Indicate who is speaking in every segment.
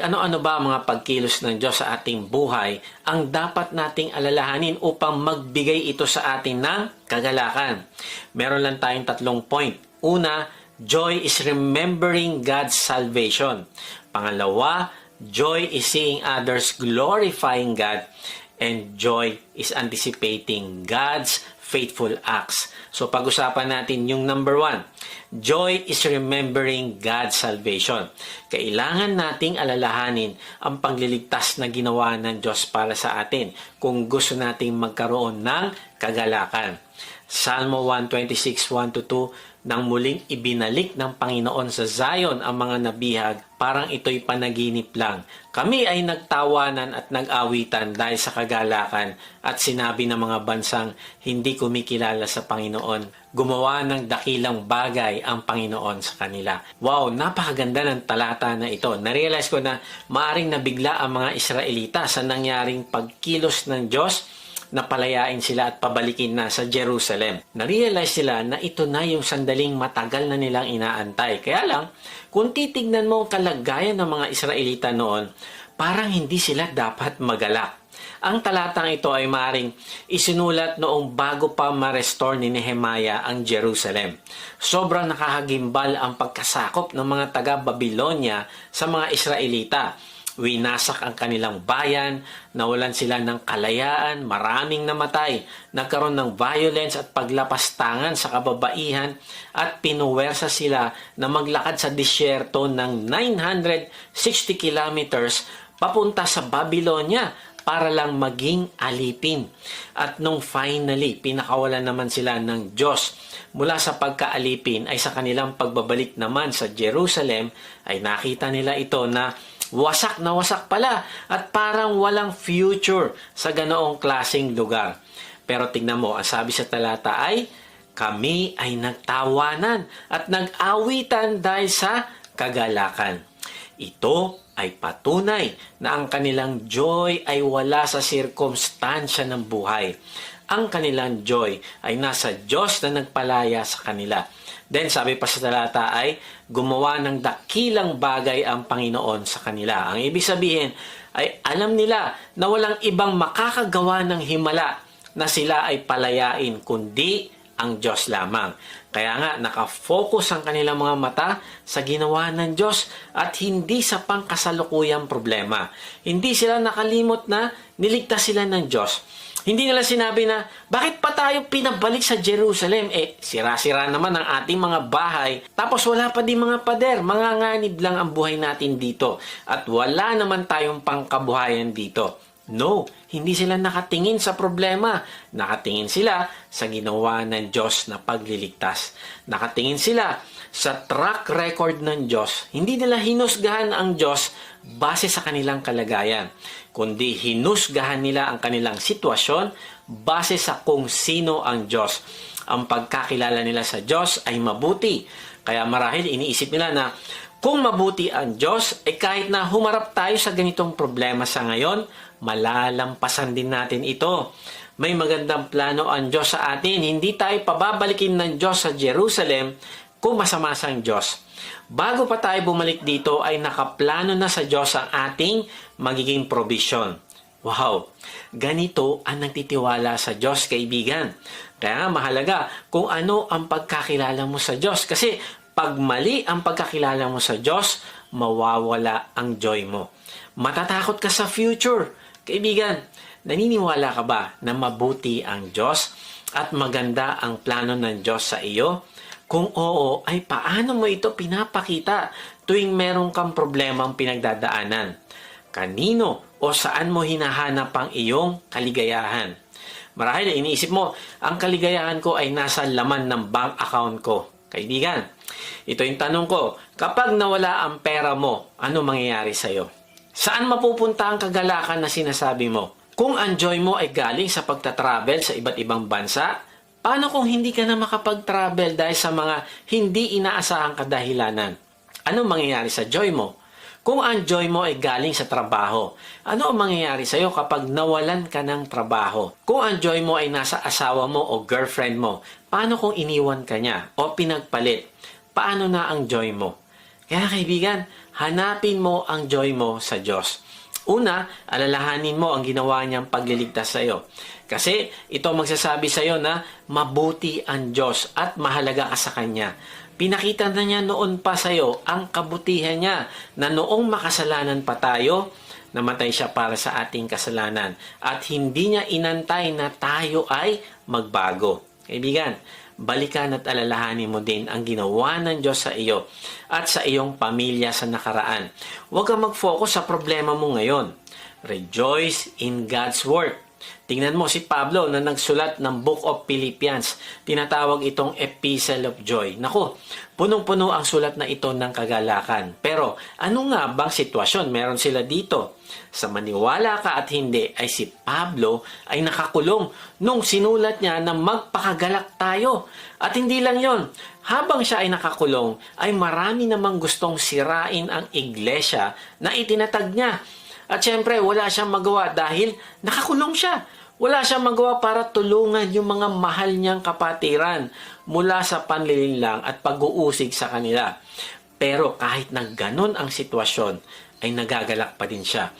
Speaker 1: Ano-ano ba ang mga pagkilos ng Diyos sa ating buhay ang dapat nating alalahanin upang magbigay ito sa atin ng kagalakan? Meron lang tayong tatlong point. Una, joy is remembering God's salvation. Pangalawa, joy is seeing others glorifying God. And joy is anticipating God's faithful acts. So pag-usapan natin yung number one. Joy is remembering God's salvation. Kailangan nating alalahanin ang pagliligtas na ginawa ng Diyos para sa atin kung gusto nating magkaroon ng kagalakan. Salmo 126, 1-2, nang muling ibinalik ng Panginoon sa Zion ang mga nabihag, parang ito'y panaginip lang. Kami ay nagtawanan at nag-awitan dahil sa kagalakan at sinabi ng mga bansang hindi kumikilala sa Panginoon. Gumawa ng dakilang bagay ang Panginoon sa kanila. Wow, napakaganda ng talata na ito. Narealize ko na maaring nabigla ang mga Israelita sa nangyaring pagkilos ng Diyos na palayain sila at pabalikin na sa Jerusalem. Narealize sila na ito na yung sandaling matagal na nilang inaantay. Kaya lang, kung titignan mo ang kalagayan ng mga Israelita noon, parang hindi sila dapat magalak. Ang talatang ito ay maring isinulat noong bago pa ma-restore ni Nehemiah ang Jerusalem. Sobrang nakahagimbal ang pagkasakop ng mga taga-Babylonia sa mga Israelita winasak ang kanilang bayan, nawalan sila ng kalayaan, maraming namatay, nagkaroon ng violence at paglapastangan sa kababaihan at pinuwersa sila na maglakad sa disyerto ng 960 kilometers papunta sa Babylonia para lang maging alipin. At nung finally, pinakawalan naman sila ng Diyos mula sa pagkaalipin ay sa kanilang pagbabalik naman sa Jerusalem ay nakita nila ito na wasak na wasak pala at parang walang future sa ganoong klasing lugar. Pero tignan mo, ang sabi sa talata ay, kami ay nagtawanan at nag-awitan dahil sa kagalakan. Ito ay patunay na ang kanilang joy ay wala sa sirkumstansya ng buhay. Ang kanilang joy ay nasa Diyos na nagpalaya sa kanila. Then sabi pa sa talata ay gumawa ng dakilang bagay ang Panginoon sa kanila. Ang ibig sabihin ay alam nila na walang ibang makakagawa ng himala na sila ay palayain kundi ang Diyos lamang. Kaya nga, nakafocus ang kanilang mga mata sa ginawa ng Diyos at hindi sa pangkasalukuyang problema. Hindi sila nakalimot na niligtas sila ng Diyos. Hindi nila sinabi na, bakit pa tayo pinabalik sa Jerusalem? Eh, sira-sira naman ang ating mga bahay. Tapos wala pa din mga pader. Mga nganib lang ang buhay natin dito. At wala naman tayong pangkabuhayan dito. No, hindi sila nakatingin sa problema. Nakatingin sila sa ginawa ng Diyos na pagliligtas. Nakatingin sila sa track record ng Diyos. Hindi nila hinusgahan ang Diyos base sa kanilang kalagayan, kundi hinusgahan nila ang kanilang sitwasyon base sa kung sino ang Diyos. Ang pagkakilala nila sa Diyos ay mabuti. Kaya marahil iniisip nila na kung mabuti ang Diyos, eh kahit na humarap tayo sa ganitong problema sa ngayon, malalampasan din natin ito. May magandang plano ang Diyos sa atin. Hindi tayo pababalikin ng Diyos sa Jerusalem kung masama sang Diyos. Bago pa tayo bumalik dito ay nakaplano na sa Diyos ang ating magiging provision. Wow! Ganito ang nagtitiwala sa Diyos, kaibigan. Kaya mahalaga kung ano ang pagkakilala mo sa Diyos. Kasi pag mali ang pagkakilala mo sa Diyos, mawawala ang joy mo. Matatakot ka sa future. Kaibigan, naniniwala ka ba na mabuti ang Diyos at maganda ang plano ng Diyos sa iyo? Kung oo, ay paano mo ito pinapakita tuwing meron kang problemang pinagdadaanan? Kanino o saan mo hinahanap ang iyong kaligayahan? Marahil iniisip mo, ang kaligayahan ko ay nasa laman ng bank account ko. Kaibigan, ito yung tanong ko, kapag nawala ang pera mo, ano mangyayari sa'yo? Saan mapupunta ang kagalakan na sinasabi mo? Kung ang joy mo ay galing sa pagta-travel sa iba't ibang bansa, paano kung hindi ka na makapag-travel dahil sa mga hindi inaasahang kadahilanan? Ano mangyayari sa joy mo? Kung ang joy mo ay galing sa trabaho, ano ang mangyayari sa iyo kapag nawalan ka ng trabaho? Kung ang joy mo ay nasa asawa mo o girlfriend mo, paano kung iniwan ka niya o pinagpalit? Paano na ang joy mo? Kaya kaibigan, hanapin mo ang joy mo sa Diyos. Una, alalahanin mo ang ginawa niyang pagliligtas sa iyo. Kasi ito magsasabi sa iyo na mabuti ang Diyos at mahalaga ka sa Kanya. Pinakita na niya noon pa sa iyo ang kabutihan niya na noong makasalanan pa tayo, namatay siya para sa ating kasalanan at hindi niya inantay na tayo ay magbago. Kaibigan, balikan at alalahanin mo din ang ginawa ng Diyos sa iyo at sa iyong pamilya sa nakaraan. Huwag kang mag-focus sa problema mo ngayon. Rejoice in God's work. Tingnan mo si Pablo na nagsulat ng Book of Philippians. Tinatawag itong Epistle of Joy. Nako, punong-puno ang sulat na ito ng kagalakan. Pero ano nga bang sitwasyon meron sila dito? Sa maniwala ka at hindi ay si Pablo ay nakakulong nung sinulat niya na magpakagalak tayo. At hindi lang yon, habang siya ay nakakulong ay marami namang gustong sirain ang iglesia na itinatag niya. At syempre, wala siyang magawa dahil nakakulong siya. Wala siyang magawa para tulungan yung mga mahal niyang kapatiran mula sa panlilinlang at pag-uusig sa kanila. Pero kahit na ganun ang sitwasyon, ay nagagalak pa din siya.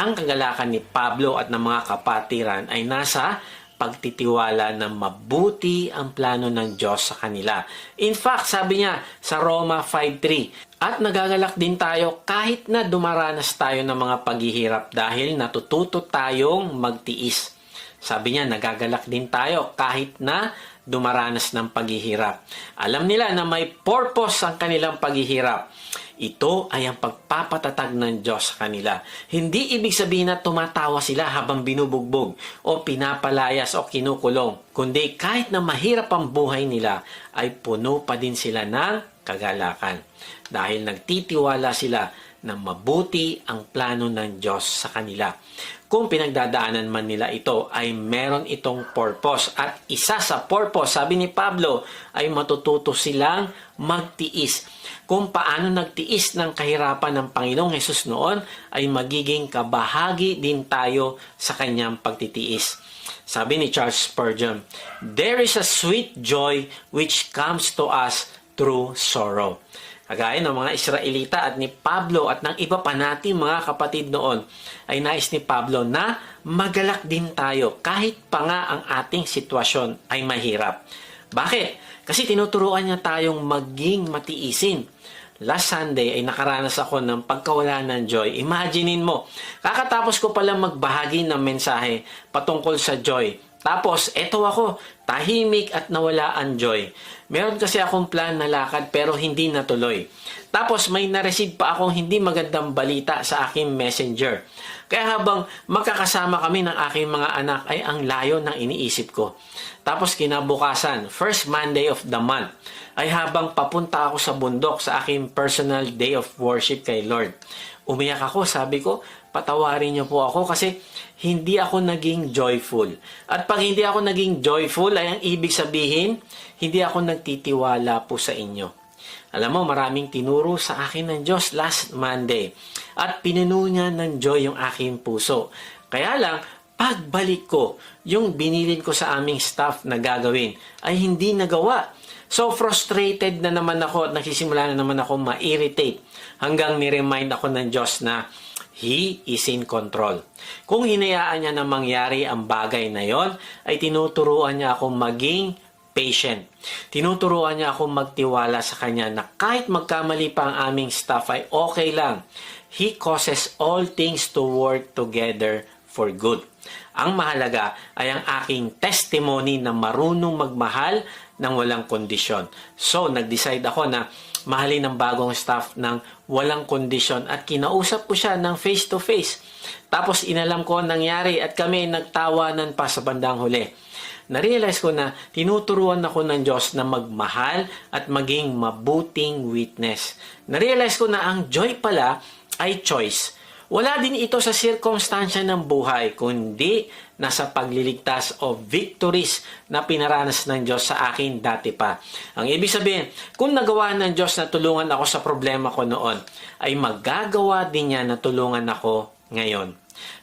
Speaker 1: Ang kagalakan ni Pablo at ng mga kapatiran ay nasa pagtitiwala na mabuti ang plano ng Diyos sa kanila. In fact, sabi niya sa Roma 5.3, at nagagalak din tayo kahit na dumaranas tayo ng mga paghihirap dahil natututo tayong magtiis. Sabi niya, nagagalak din tayo kahit na dumaranas ng paghihirap. Alam nila na may purpose ang kanilang paghihirap. Ito ay ang pagpapatatag ng Diyos sa kanila. Hindi ibig sabihin na tumatawa sila habang binubugbog o pinapalayas o kinukulong. Kundi kahit na mahirap ang buhay nila, ay puno pa din sila ng kagalakan. Dahil nagtitiwala sila na mabuti ang plano ng Diyos sa kanila. Kung pinagdadaanan man nila ito ay meron itong purpose at isa sa purpose, sabi ni Pablo, ay matututo silang magtiis. Kung paano nagtiis ng kahirapan ng Panginoong Hesus noon ay magiging kabahagi din tayo sa kanyang pagtitiis. Sabi ni Charles Spurgeon, There is a sweet joy which comes to us through sorrow. Kagaya ng mga Israelita at ni Pablo at ng iba pa natin mga kapatid noon, ay nais ni Pablo na magalak din tayo kahit pa nga ang ating sitwasyon ay mahirap. Bakit? Kasi tinuturuan niya tayong maging matiisin. Last Sunday ay nakaranas ako ng pagkawala ng joy. Imaginein mo, kakatapos ko palang magbahagi ng mensahe patungkol sa joy. Tapos, eto ako, tahimik at nawala ang joy. Meron kasi akong plan na lakad pero hindi natuloy. Tapos may na-receive pa akong hindi magandang balita sa aking messenger. Kaya habang magkakasama kami ng aking mga anak ay ang layo ng iniisip ko. Tapos kinabukasan, first Monday of the month, ay habang papunta ako sa bundok sa aking personal day of worship kay Lord. Umiyak ako, sabi ko, patawarin niyo po ako kasi hindi ako naging joyful. At pag hindi ako naging joyful, ay ang ibig sabihin, hindi ako nagtitiwala po sa inyo. Alam mo, maraming tinuro sa akin ng Diyos last Monday. At pinuno niya ng joy yung aking puso. Kaya lang, pagbalik ko, yung binilin ko sa aming staff na gagawin, ay hindi nagawa. So frustrated na naman ako at nagsisimula na naman ako ma-irritate hanggang ni-remind ako ng Diyos na He is in control. Kung hinayaan niya na mangyari ang bagay na yon, ay tinuturuan niya akong maging patient. Tinuturuan niya akong magtiwala sa Kanya na kahit magkamali pa ang aming staff ay okay lang. He causes all things to work together for good. Ang mahalaga ay ang aking testimony na marunong magmahal ng walang kondisyon. So, nag-decide ako na mahalin ng bagong staff ng walang kondisyon at kinausap ko siya ng face-to-face. Tapos inalam ko ang nangyari at kami nagtawanan pa sa bandang huli. Narealize ko na tinuturuan ako ng Diyos na magmahal at maging mabuting witness. Narealize ko na ang joy pala ay choice. Wala din ito sa sirkumstansya ng buhay, kundi nasa pagliligtas o victories na pinaranas ng Diyos sa akin dati pa. Ang ibig sabihin, kung nagawa ng Diyos na tulungan ako sa problema ko noon, ay magagawa din niya na tulungan ako ngayon.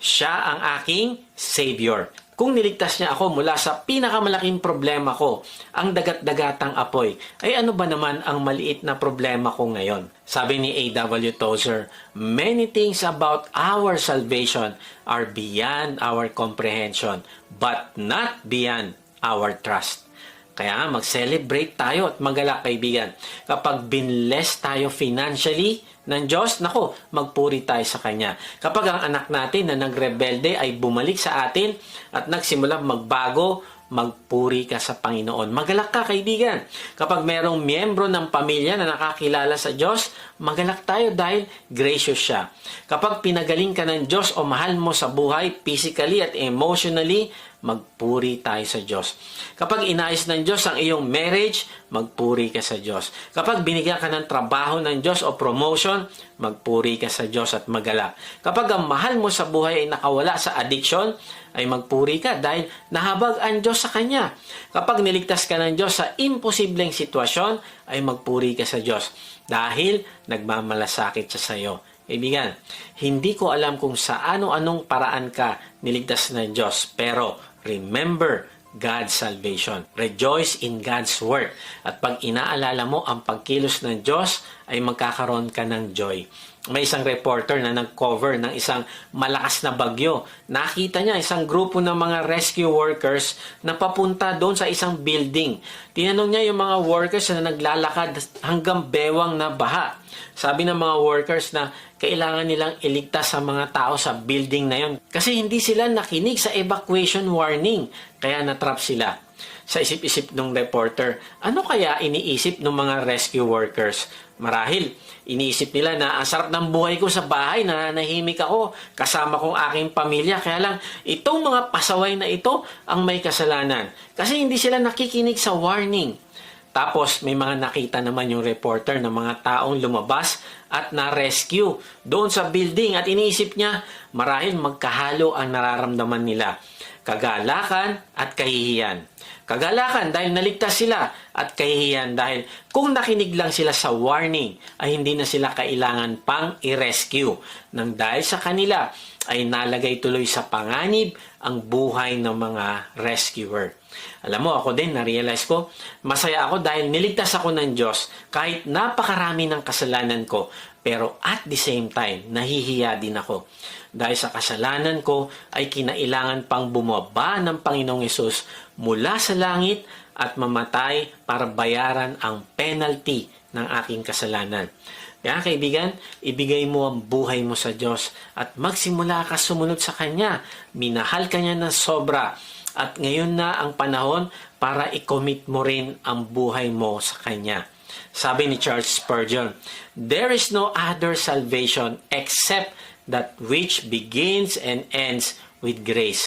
Speaker 1: Siya ang aking Savior. Kung niligtas niya ako mula sa pinakamalaking problema ko, ang dagat-dagatang apoy, ay ano ba naman ang maliit na problema ko ngayon? Sabi ni A.W. Tozer, many things about our salvation are beyond our comprehension, but not beyond our trust. Kaya mag-celebrate tayo at magalak, kaibigan. Kapag binless tayo financially ng Diyos, nako, magpuri tayo sa Kanya. Kapag ang anak natin na nagrebelde ay bumalik sa atin at nagsimula magbago, magpuri ka sa Panginoon. Magalak ka, kaibigan. Kapag merong miyembro ng pamilya na nakakilala sa Diyos, magalak tayo dahil gracious siya. Kapag pinagaling ka ng Diyos o mahal mo sa buhay, physically at emotionally, magpuri tayo sa Diyos. Kapag inayos ng Diyos ang iyong marriage, magpuri ka sa Diyos. Kapag binigyan ka ng trabaho ng Diyos o promotion, magpuri ka sa Diyos at magalak. Kapag ang mahal mo sa buhay ay nakawala sa addiction, ay magpuri ka dahil nahabag ang Diyos sa Kanya. Kapag niligtas ka ng Diyos sa imposibleng sitwasyon, ay magpuri ka sa Diyos dahil nagmamalasakit siya sa iyo. Kaibigan, hindi ko alam kung sa ano-anong paraan ka niligtas ng Diyos, pero remember God's salvation. Rejoice in God's work. At pag inaalala mo ang pagkilos ng Diyos, ay magkakaroon ka ng joy. May isang reporter na nag-cover ng isang malakas na bagyo. Nakita niya isang grupo ng mga rescue workers na papunta doon sa isang building. Tinanong niya yung mga workers na naglalakad hanggang bewang na baha. Sabi ng mga workers na kailangan nilang iligtas sa mga tao sa building na yon kasi hindi sila nakinig sa evacuation warning kaya natrap sila. Sa isip-isip ng reporter, ano kaya iniisip ng mga rescue workers? Marahil, iniisip nila na ang sarap ng buhay ko sa bahay, nananahimik ako, kasama kong aking pamilya, kaya lang itong mga pasaway na ito ang may kasalanan. Kasi hindi sila nakikinig sa warning. Tapos may mga nakita naman yung reporter ng mga taong lumabas at na-rescue doon sa building at iniisip niya marahil magkahalo ang nararamdaman nila. Kagalakan at kahihiyan. Kagalakan dahil naligtas sila at kahihiyan dahil kung nakinig lang sila sa warning ay hindi na sila kailangan pang i-rescue nang dahil sa kanila ay nalagay tuloy sa panganib ang buhay ng mga rescuer. Alam mo, ako din, na-realize ko, masaya ako dahil niligtas ako ng Diyos kahit napakarami ng kasalanan ko. Pero at the same time, nahihiya din ako. Dahil sa kasalanan ko ay kinailangan pang bumaba ng Panginoong Yesus mula sa langit at mamatay para bayaran ang penalty ng aking kasalanan. Kaya kaibigan, ibigay mo ang buhay mo sa Diyos at magsimula ka sumunod sa Kanya. Minahal ka niya ng sobra at ngayon na ang panahon para i-commit mo rin ang buhay mo sa Kanya. Sabi ni Charles Spurgeon, There is no other salvation except that which begins and ends with grace.